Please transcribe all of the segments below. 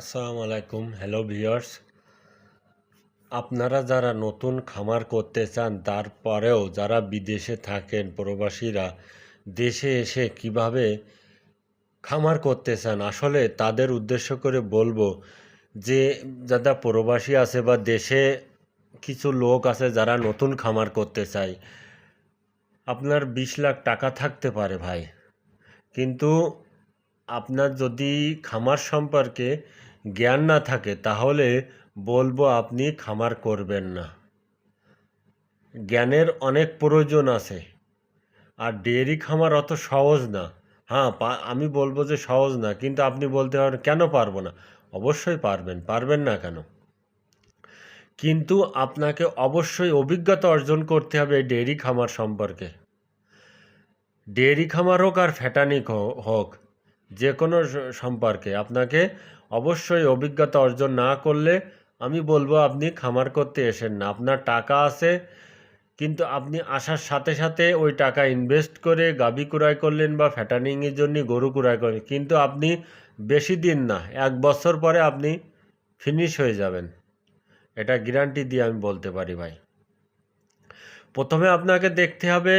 আসসালামু আলাইকুম hello viewers আপনারা যারা নতুন খামার করতে চান, তারপরেও যারা বিদেশে থাকেন, প্রবাসীরা দেশে এসে কীভাবে খামার করতে চান, আসলে তাদের উদ্দেশ্য করে বলব যে, যারা প্রবাসী আছে বা দেশে কিছু লোক আছে যারা নতুন খামার করতে চায়, আপনার বিশ লাখ টাকা থাকতে পারে ভাই। কিন্তু আপনার যদি খামার সম্পর্কে জ্ঞান না থাকে, তাহলে বলব আপনি খামার করবেন না। জ্ঞানের অনেক প্রয়োজন আছে, আর ডেয়ারি খামার অত সহজ না। হ্যাঁ আমি বলব যে সহজ না, কিন্তু আপনি বলতে পারেন, কেন পারব না? অবশ্যই পারবেন পারবেন না কেন? কিন্তু আপনাকে অবশ্যই অভিজ্ঞতা অর্জন করতে হবে ডেয়ারি খামার সম্পর্কে। ডেয়ারি খামার হোক আর ফ্যাটানিক হোক, যে কোনো সম্পর্কে। আপনাকে অবশ্যই অভিজ্ঞতা অর্জন না করলে আমি বলব আপনি খামার করতে এসেন না। আপনার টাকা আছে, কিন্তু আপনি আসার সাথে সাথে ওই টাকা ইনভেস্ট করে গাবি কুড়াই করলেন বা ফ্যাটানিংয়ের জন্য গরু কুড়াই করলেন, কিন্তু আপনি বেশি দিন না, এক বছর পরে আপনি ফিনিশ হয়ে যাবেন। এটা গ্যারান্টি দিয়ে আমি বলতে পারি ভাই। প্রথমে আপনাকে দেখতে হবে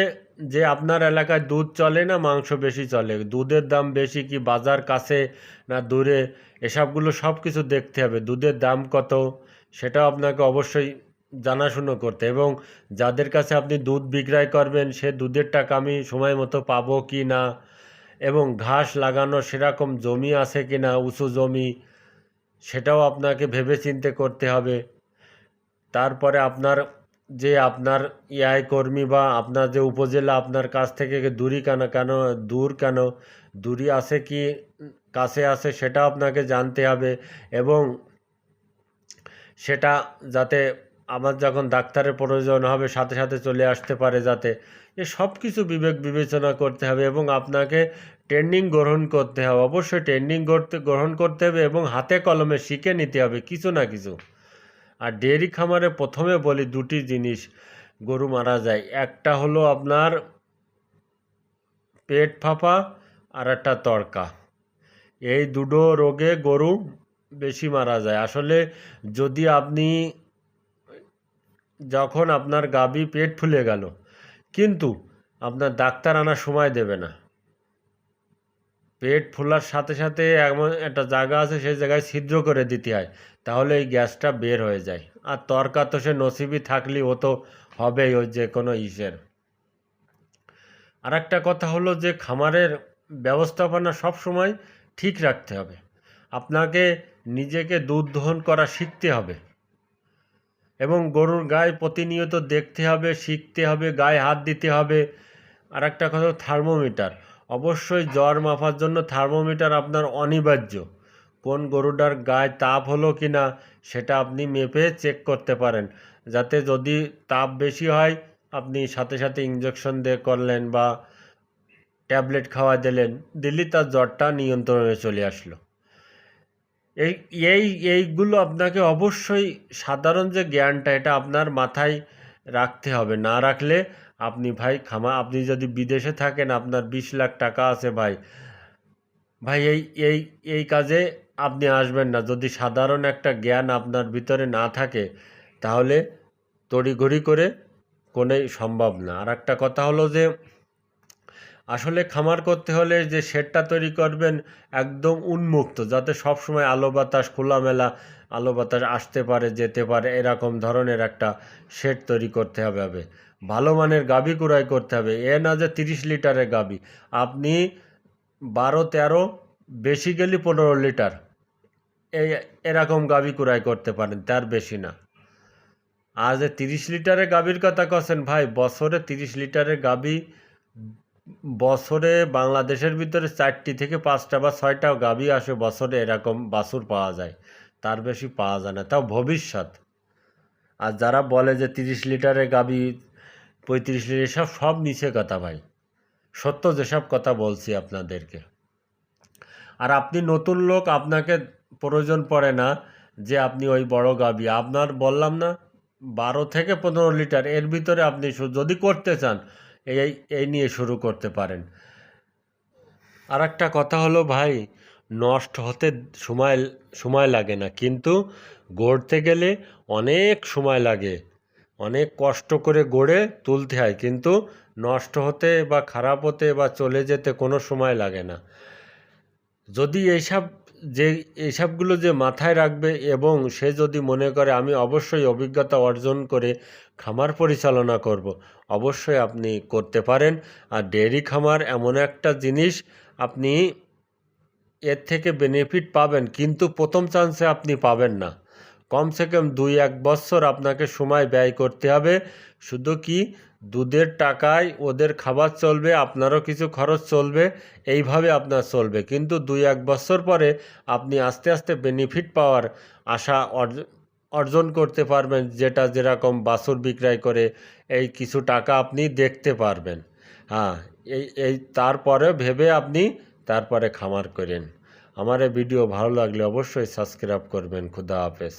যে আপনার এলাকায় দুধ চলে না, মাংস বেশি চলে? দুধের দাম বেশি কি বাজার কাছে না দূরে? এসবগুলো সব কিছু দেখতে হবে। দুধের দাম কত? সেটাও আপনাকে অবশ্যই জানাশুনো করতে। এবং যাদের কাছে আপনি দুধ বিক্রয় করবেন, সে দুধের টাকা আমি সময় মতো পাবো কি না? এবং ঘাস লাগানো সেরকম জমি আছে কি না, উঁচু জমি, সেটাও আপনাকে ভেবেচিন্তে করতে হবে। তারপরে আপনার যে আপনার ইআই কর্মী বা আপনার যে উপজেলা আপনার কাছ থেকে দূরি কেন কেন, দূর কেন, দূরি আছে কি, কাছে আছে সেটা আপনাকে জানতে হবে এবং সেটা যাতে আমার যখন ডাক্তারের প্রয়োজন হবে সাথে সাথে চলে আসতে পারে যাতে, এ সব কিছু বিবেক বিবেচনা করতে হবে এবং আপনাকে ট্রেনিং গ্রহণ করতে হবে। অবশ্যই ট্রেনিং করতে, গ্রহণ করতে হবে এবং হাতে কলমে শিখে নিতে হবে, কিছু না কিছু। আর ডেয়ারি খামারে প্রথমে বলি দুটি জিনিস, গরু মারা যায়। একটা হলো আপনার পেট ফাঁপা আর একটা তড়কা। এই দুটো রোগে গরু বেশি মারা যায়। আসলে যদি আপনি যখন আপনার গাবি পেট ফুলে গেল, কিন্তু আপনার ডাক্তার আনার সময় দেবে না। পেট ফোলার সাথে সাথে এমন একটা জায়গা আছে, সেই জায়গায় ছিদ্র করে দিতে হয়, তাহলে এই গ্যাসটা বের হয়ে যায়। আর তরকা তো সে নসিবি থাকলে ও তো হবেই ওই যে কোনো ইসের। আর একটা কথা হলো যে খামারের ব্যবস্থাপনা সব সময় ঠিক রাখতে হবে। আপনাকে নিজেকে দুধ দহন করা শিখতে হবে। এবং গরুর গায়ে প্রতিনিয়ত দেখতে হবে, শিখতে হবে, গায়ে হাত দিতে হবে। আর একটা কথা থার্মোমিটার। অবশ্যই জ্বর মাপার জন্য থার্মোমিটার আপনার অনিবার্য। কোন গরুটার গায়ে তাপ হলো কি না, সেটা আপনি মেপে চেক করতে পারেন। যাতে যদি তাপ বেশি হয়, আপনি সাথে সাথে ইঞ্জেকশন দিয়ে করলেন বা ট্যাবলেট খাওয়া দিলেন দিল্লি তার জ্বরটা নিয়ন্ত্রণে চলে আসলো। এই এই, এইগুলো আপনাকে অবশ্যই সাধারণ যে জ্ঞানটা, এটা আপনার মাথায় রাখতে হবে। না রাখলে আপনি ভাই খামা আপনি যদি বিদেশে থাকেন, আপনার বিশ লাখ টাকা আছে ভাই। ভাই এই এই এই কাজে আপনি আসবেন না। যদি সাধারণ একটা জ্ঞান আপনার ভিতরে না থাকে, তাহলে তড়িঘড়ি করে কোনোই সম্ভব না। আর একটা কথা হলো যে আসলে খামার করতে হলে যে শেডটা তৈরি করবেন একদম উন্মুক্ত, যাতে সব সময় আলো বাতাস, খোলামেলা আলো বাতাস আসতে পারে, যেতে পারে, এরকম ধরনের একটা শেড তৈরি করতে হবে হবে ভালো মানের গাভী কুড়াই করতে হবে। এ না যে তিরিশ লিটারের গাভী। আপনি বারো, তেরো, বেশি গেলে পনেরো লিটার। এই এরকম গাভী কুড়াই করতে পারেন, তার বেশি না। আর যে তিরিশ লিটারের গাভীর কথা কছেন, ভাই, বছরে তিরিশ লিটারের গাভী বছরে বাংলাদেশের ভিতরে চারটি থেকে পাঁচটা বা ছয়টা গাভী আসে বছরে এরকম বাছুর পাওয়া যায়। তার বেশি পাওয়া যায় না। তাও ভবিষ্যৎ। আর যারা বলে যে তিরিশ লিটারের গাভী পঁয়ত্রিশ লিটার সব সব নিচে কথা ভাই। সত্য যেসব কথা বলছি আপনাদেরকে। আর আপনি নতুন লোক, আপনাকে প্রয়োজন পড়ে না যে আপনি ওই বড় গাভী আপনার বললাম না, বারো থেকে পনেরো লিটার। এর ভিতরে আপনি যদি করতে চান এই এই নিয়ে শুরু করতে পারেন। আর একটা কথা হলো, ভাই, নষ্ট হতে সময় সময় লাগে না। কিন্তু গড়তে গেলে অনেক সময় লাগে। অনেক কষ্ট করে গড়ে তুলতে হয়, কিন্তু নষ্ট হতে বা খারাপ হতে বা চলে যেতে কোনো সময় লাগে না। যদি এইসব যে এইসবগুলো যে মাথায় রাখবে এবং সে যদি মনে করে, আমি অবশ্যই অভিজ্ঞতা অর্জন করে খামার পরিচালনা করব। অবশ্যই আপনি করতে পারেন। আর ডেয়ারি খামার এমন একটা জিনিস, আপনি এর থেকে বেনিফিট পাবেন, কিন্তু প্রথম চান্সে আপনি পাবেন না। কমসে কম দুই এক বছর আপনাকে সময় ব্যয় করতে হবে। শুধু কি? দুধের টাকায় ওদের খাবার চলবে, আপনারও কিছু খরচ চলবে, এইভাবে আপনার চলবে। কিন্তু দুই এক বছর পরে আপনি আস্তে আস্তে বেনিফিট পাওয়ার আশা অর্জ- অর্জন করতে পারবেন, যেটা যেরকম বাছুর বিক্রয় করে এই কিছু টাকা আপনি দেখতে পারবেন। হ্যাঁ এই এই তারপরে ভেবে আপনি তারপরে খামার করেন। আমার ভিডিও ভালো লাগলে অবশ্যই সাবস্ক্রাইব করবেন। খুদা হাফেজ।